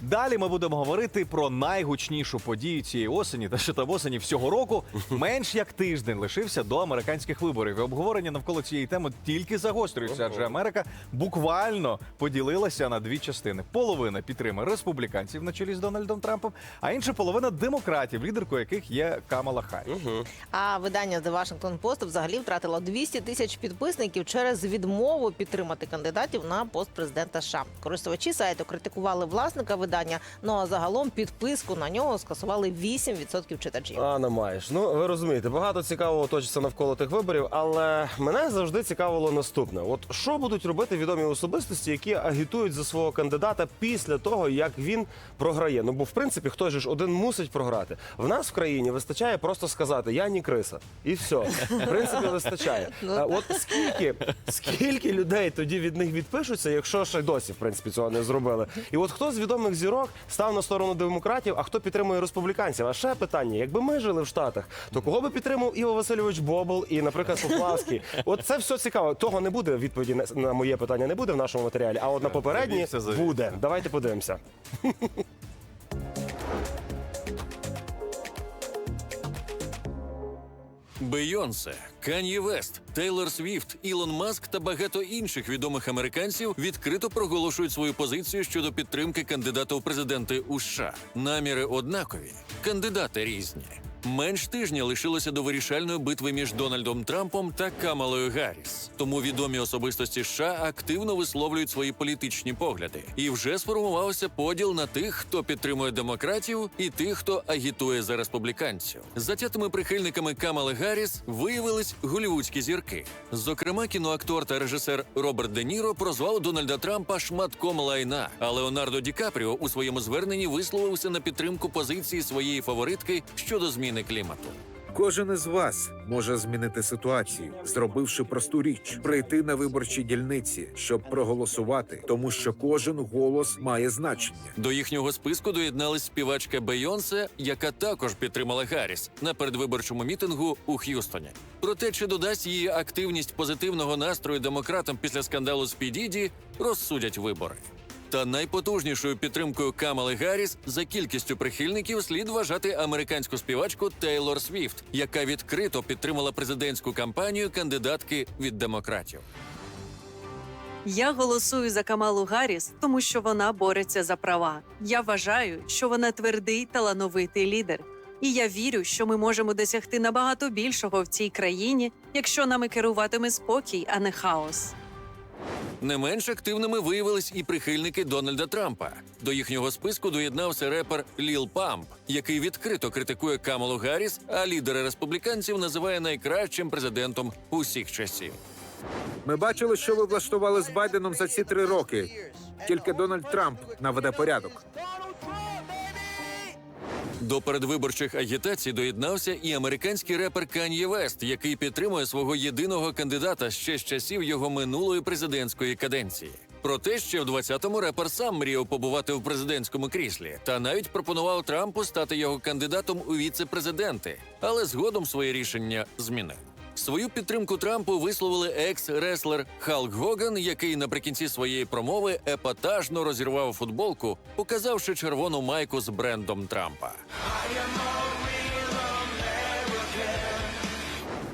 Далі ми будемо говорити про найгучнішу подію цієї осені та що там осені всього року. Менш як тиждень лишився до американських виборів. І обговорення навколо цієї теми тільки загострюється, адже Америка буквально поділилася на дві частини: половина підтримує республіканців на чолі з Дональдом Трампом, а інша половина демократів, лідеркою яких є Камала Харріс. А видання The Washington Post взагалі втратило 200 тисяч підписників через відмову підтримати кандидатів на пост президента США. Користувачі сайту критикували власника видання. Ну а загалом підписку на нього скасували 8% читачів. Анна маєш. Ну ви розумієте, багато цікавого точиться навколо тих виборів, але мене завжди цікавило наступне: от що будуть робити відомі особистості, які агітують за свого кандидата після того, як він програє. Ну бо в принципі хтось же ж один мусить програти. В нас в країні вистачає просто сказати Я ні криса, і все. В принципі, вистачає. А от скільки, скільки людей тоді від них відпишуться, якщо ще досі в принципі цього не зробили. І от хто з відомих зірок став на сторону демократів, а хто підтримує республіканців? А ще питання: якби ми жили в Штатах, то кого би підтримав Іво Васильович Бобл і, наприклад, Поплавський? От це все цікаво. Того не буде. Відповіді на- на моє питання не буде в нашому матеріалі. А от на попередні буде. Давайте подивимося. Бейонсе, Кан'є Вест, Тейлор Свіфт, Ілон Маск та багато інших відомих американців відкрито проголошують свою позицію щодо підтримки кандидата у президенти у США. Наміри однакові, кандидати різні. Менш тижня лишилося до вирішальної битви між Дональдом Трампом та Камалою Гарріс. Тому відомі особистості США активно висловлюють свої політичні погляди. І вже сформувався поділ на тих, хто підтримує демократів, і тих, хто агітує за республіканців. Затятими прихильниками Камали Гарріс виявились голівудські зірки. Зокрема, кіноактор та режисер Роберт Де Ніро прозвав Дональда Трампа шматком лайна. А Леонардо Ді Капріо у своєму зверненні висловився на підтримку позиції своєї фаворитки щодо зміни клімату. Кожен із вас може змінити ситуацію, зробивши просту річ прийти на виборчі дільниці, щоб проголосувати, тому що кожен голос має значення. До їхнього списку доєдналась співачка Бейонсе, яка також підтримала Гарріс на передвиборчому мітингу у Х'юстоні. Проте, чи додасть її активність позитивного настрою демократам після скандалу з Підіді, розсудять вибори. Та найпотужнішою підтримкою Камали Гарріс за кількістю прихильників слід вважати американську співачку Тейлор Свіфт, яка відкрито підтримала президентську кампанію кандидатки від демократів. Я голосую за Камалу Гарріс, тому що вона бореться за права. Я вважаю, що вона твердий талановитий лідер. І я вірю, що ми можемо досягти набагато більшого в цій країні, якщо нами керуватиме спокій, а не хаос. Не менш активними виявились і прихильники Дональда Трампа. До їхнього списку доєднався репер Ліл Памп, який відкрито критикує Камалу Гарріс, а лідера республіканців називає найкращим президентом усіх часів. Ми бачили, що ви влаштували з Байденом за ці три роки. Тільки Дональд Трамп наведе порядок. До передвиборчих агітацій доєднався і американський репер Кан'є Вест, який підтримує свого єдиного кандидата ще з часів його минулої президентської каденції. Проте ще в 20-му репер сам мріяв побувати в президентському кріслі та навіть пропонував Трампу стати його кандидатом у віце-президенти, але згодом своє рішення змінив. Свою підтримку Трампу висловили екс-реслер Халк Гоган, який наприкінці своєї промови епатажно розірвав футболку, показавши червону майку з брендом Трампа.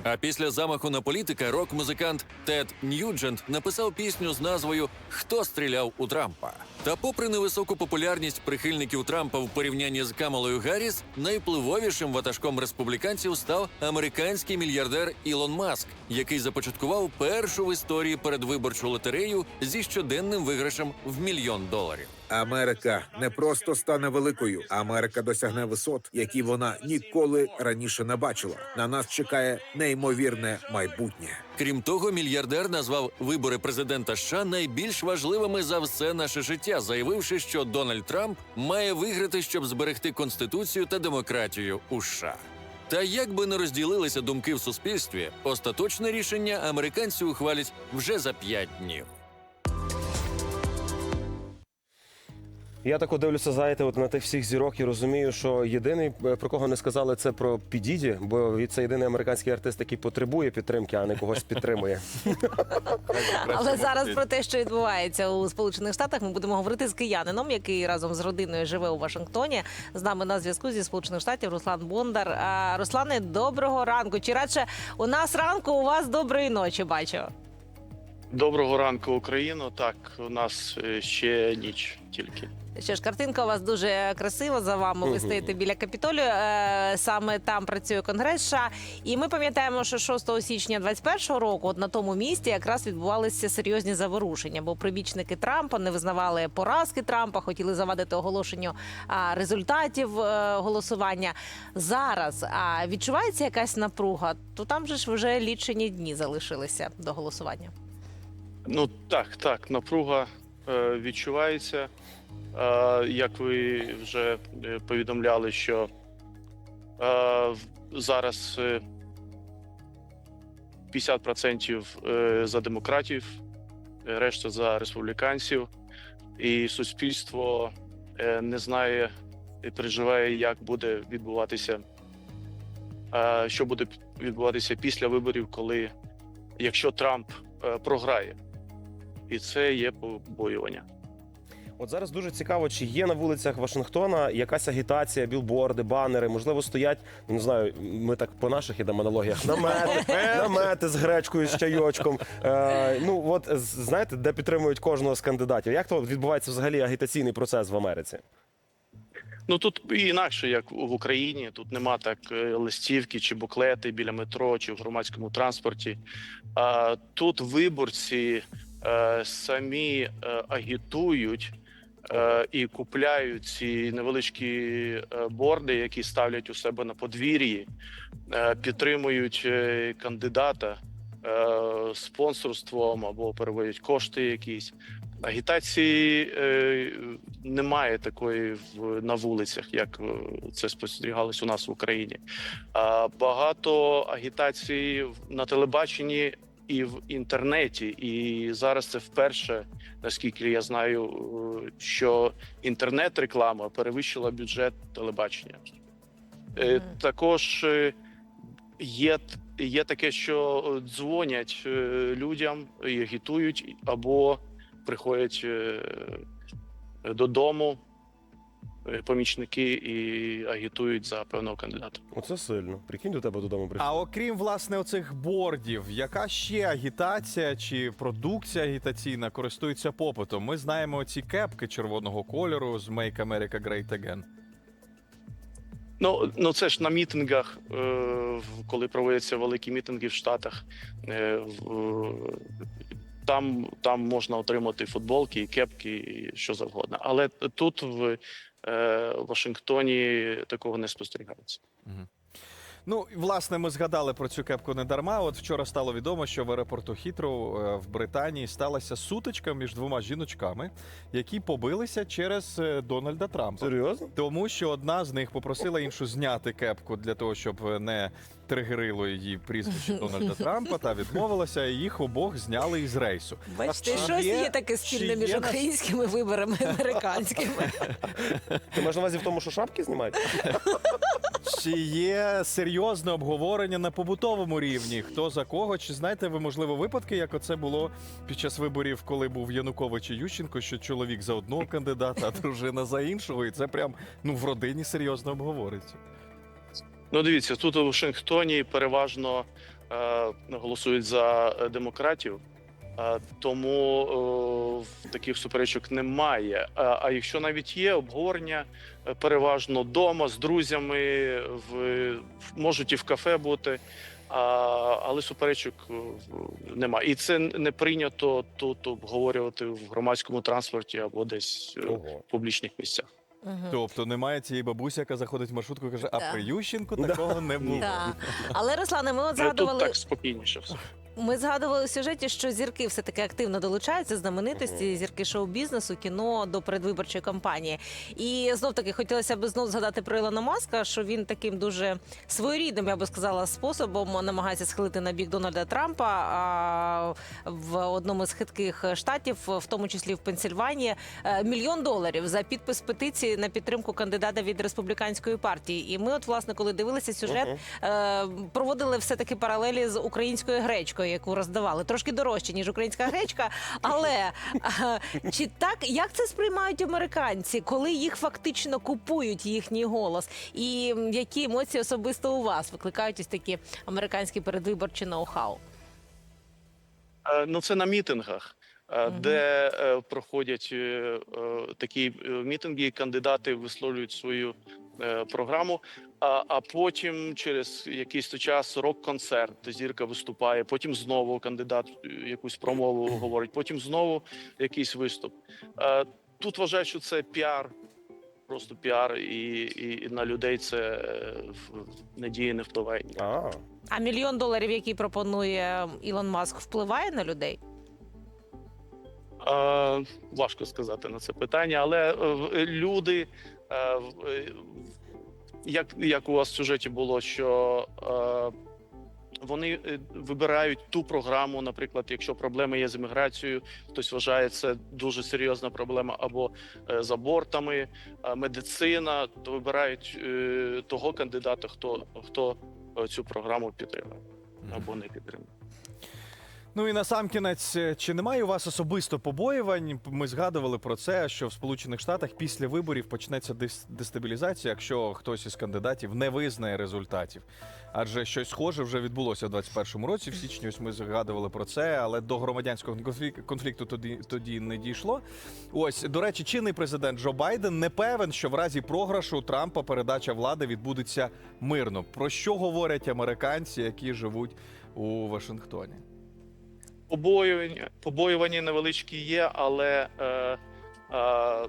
А після замаху на політика рок-музикант Тед Ньюджент написав пісню з назвою Хто стріляв у Трампа. Та, попри невисоку популярність прихильників Трампа в порівнянні з Камалою Гарріс, найвпливовішим ватажком республіканців став американський мільярдер Ілон Маск, який започаткував першу в історії передвиборчу лотерею зі щоденним виграшем в мільйон доларів. Америка не просто стане великою, Америка досягне висот, які вона ніколи раніше не бачила. На нас чекає неймовірне майбутнє. Крім того, мільярдер назвав вибори президента США найбільш важливими за все наше життя, заявивши, що Дональд Трамп має виграти, щоб зберегти конституцію та демократію у США. Та як би не розділилися думки в суспільстві, остаточне рішення американці ухвалять вже за п'ять днів. Я так дивлюся, знаєте, от на тих всіх зірок і розумію, що єдиний, е, про кого не сказали, це про Підіді, бо це єдиний американський артист, який потребує підтримки, а не когось підтримує. Але зараз про те, що відбувається у Сполучених Штатах, ми будемо говорити з киянином, який разом з родиною живе у Вашингтоні. З нами на зв'язку зі Сполучених Штатів Руслан Бондар. Руслане, доброго ранку. Чи радше у нас ранку, у вас доброї ночі, бачу. Доброго ранку, Україно. Так, у нас е, ще ніч тільки. Що ж, картинка у вас дуже красива за вами. Ви стоїте біля Капітолію. Е, Саме там працює Конгрес. США. І ми пам'ятаємо, що 6 січня 21-го року, от на тому місці, якраз відбувалися серйозні заворушення, бо прибічники Трампа не визнавали поразки Трампа, хотіли завадити оголошенню результатів е, голосування. Зараз а відчувається якась напруга, то там же ж вже лічені дні залишилися до голосування. Ну так, так, напруга е, відчувається. Е, як ви вже е, повідомляли, що е, зараз е, 50% е, за демократів, е, решта за республіканців, і суспільство е, не знає і переживає, як буде відбуватися, е, що буде відбуватися після виборів, коли якщо Трамп е, програє, і це є побоювання. От зараз дуже цікаво, чи є на вулицях Вашингтона якась агітація, білборди, банери, можливо, стоять, ну, не знаю, ми так по наших ідемо аналогіях, намети, намети з гречкою, з чайочком. Е, ну, от знаєте, де підтримують кожного з кандидатів. Як то відбувається взагалі агітаційний процес в Америці? Ну тут і інакше, як в Україні, тут нема так е, листівки чи буклети біля метро чи в громадському транспорті. А тут виборці самі е, агітують. е, І купляють ці невеличкі е, борди, які ставлять у себе на подвір'ї, е, підтримують е, кандидата е, спонсорством або переводять кошти якісь. Агітації е, немає такої в, на вулицях, як е, це спостерігалось у нас в Україні. Багато агітації на телебаченні і в інтернеті. І зараз це вперше, наскільки я знаю, е, що інтернет-реклама перевищила бюджет телебачення. Е, Також е, є, є таке, що дзвонять людям і агітують, або приходять додому помічники і агітують за певного кандидата. Оце сильно. Прикинь, до тебе додому прийшли. А окрім власне оцих бордів, яка ще агітація чи продукція агітаційна користується попитом? Ми знаємо ці кепки червоного кольору з Make America Great Again. Ну, ну це ж на мітингах, е, коли проводяться великі мітинги в Штатах. Е, там, там можна отримати футболки, і кепки, і що завгодно. Але тут в е, Вашингтоні такого не спостерігається. Ну, власне, ми згадали про цю кепку не дарма. От вчора стало відомо, що в аеропорту Хітроу е, в Британії сталася сутичка між двома жіночками, які побилися через е, Дональда Трампа. Серйозно? Тому що одна з них попросила іншу зняти кепку для того, щоб е, не тригерило її прізвище Дональда Трампа, та відмовилася, і їх обох зняли із рейсу. Бачите, А щось є- є таке спільне є між нас- українськими виборами і американськими. Ти маєш на увазі в тому, що шапки знімають? Чи є серйозне обговорення на побутовому рівні? Хто за кого? Чи знаєте ви, можливо, випадки, як оце було під час виборів, коли був Янукович і Ющенко, що чоловік за одного кандидата, а дружина за іншого, і це прям ну в родині серйозно обговорюється. Ну, дивіться, тут у Вашингтоні переважно е, голосують за е, демократів, тому е, таких суперечок немає. А, а якщо навіть є обговорення, е, переважно вдома з друзями, в, можуть і в кафе бути. Але суперечок е, немає. І це не прийнято тут обговорювати в громадському транспорті або десь е, Ого. в публічних місцях. Мгм. Тобто немає цієї бабусі, яка заходить в маршрутку і каже, а Так. при Ющенку такого не було. Так. Але Руслане, ми от Ну, Тут згадували так спокійніше все. Ми згадували в сюжеті, що зірки все таки активно долучаються, знаменитості, зірки шоу-бізнесу, кіно до передвиборчої кампанії. І знов таки хотілося б знов згадати про Ілона Маска, що він таким дуже своєрідним, я би сказала, способом намагається схилити на бік Дональда Трампа. А в одному з хитких штатів, в тому числі в Пенсільванії, е, мільйон доларів за підпис петиції на підтримку кандидата від республіканської партії. І ми, от власне, коли дивилися сюжет, е, проводили все таки паралелі з українською гречкою, яку роздавали. Трошки дорожче, ніж українська гречка. Але е, чи так як це сприймають американці, коли їх фактично купують їхній голос? І які емоції особисто у вас викликають ось такі американські передвиборчі ноу-хау? Е, Ну, це на мітингах. Де е, проходять е, е, такі е, мітинги, кандидати висловлюють свою е, програму. А, а потім через якийсь час рок-концерт, де зірка виступає, потім знову кандидат е, якусь промову говорить, потім знову якийсь виступ. Е, Тут вважаю, що це піар, просто піар, і, і, і на людей це е, надії не впливає. А, А мільйон доларів, який пропонує Ілон Маск, впливає на людей? Е, важко сказати на це питання, але е, е, люди, е, як, як у вас в сюжеті було, що е, вони вибирають ту програму, наприклад, якщо проблеми є з імміграцією, хтось вважає це дуже серйозна проблема, або е, з абортами, е, медицина, то вибирають е, того кандидата, хто, хто цю програму підтримує або не підтримує. Ну і на сам кінець, е, чи немає у вас особисто побоювань? Ми згадували про це, що в Сполучених Штатах після виборів почнеться дес- дестабілізація, якщо хтось із кандидатів не визнає результатів. Адже щось схоже вже відбулося в 21-му році. В січні ось ми згадували про це, але до громадянського конфлік- конфлікту тоді, тоді не дійшло. Ось до речі, чинний президент Джо Байден не певен, що в разі програшу Трампа передача влади відбудеться мирно. Про що говорять американці, які живуть у Вашингтоні? Побоювання, побоювання невеличкі є, але е, е,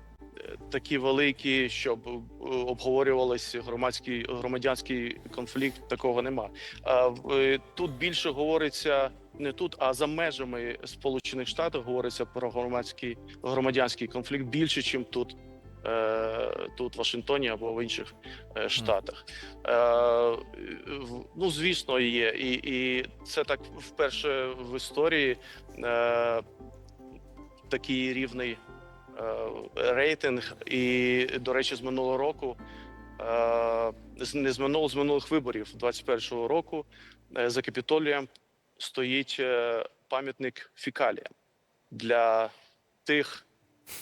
такі великі, щоб е, обговорювалися громадський громадянський конфлікт, такого нема. Е, е, тут більше говориться не тут, а за межами Сполучених Штатів говориться про громадський громадянський конфлікт більше, ніж тут. Е, Тут в Вашингтоні або в інших е, штатах, Е, ну звісно, є, і, і це так вперше в історії е, такий рівний е, рейтинг. І, до речі, з минулого року, з- не з минулого, з минулих виборів 21-го року за капітолієм стоїть пам'ятник фікаліям для тих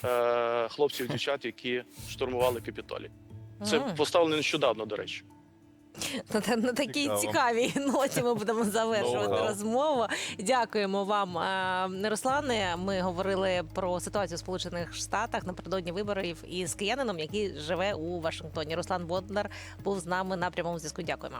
е, хлопців дівчат, які штурмували капітолій. Це М. поставлено нещодавно, до речі. На, та- на такій Цікаво. цікавій ноті ми будемо завершувати розмову. Дякуємо вам, е, Руслане. Ми говорили про ситуацію в Сполучених Штатах напередодні виборів із киянином, який живе у Вашингтоні. Руслан Бондар був з нами на прямому зв'язку. Дякуємо.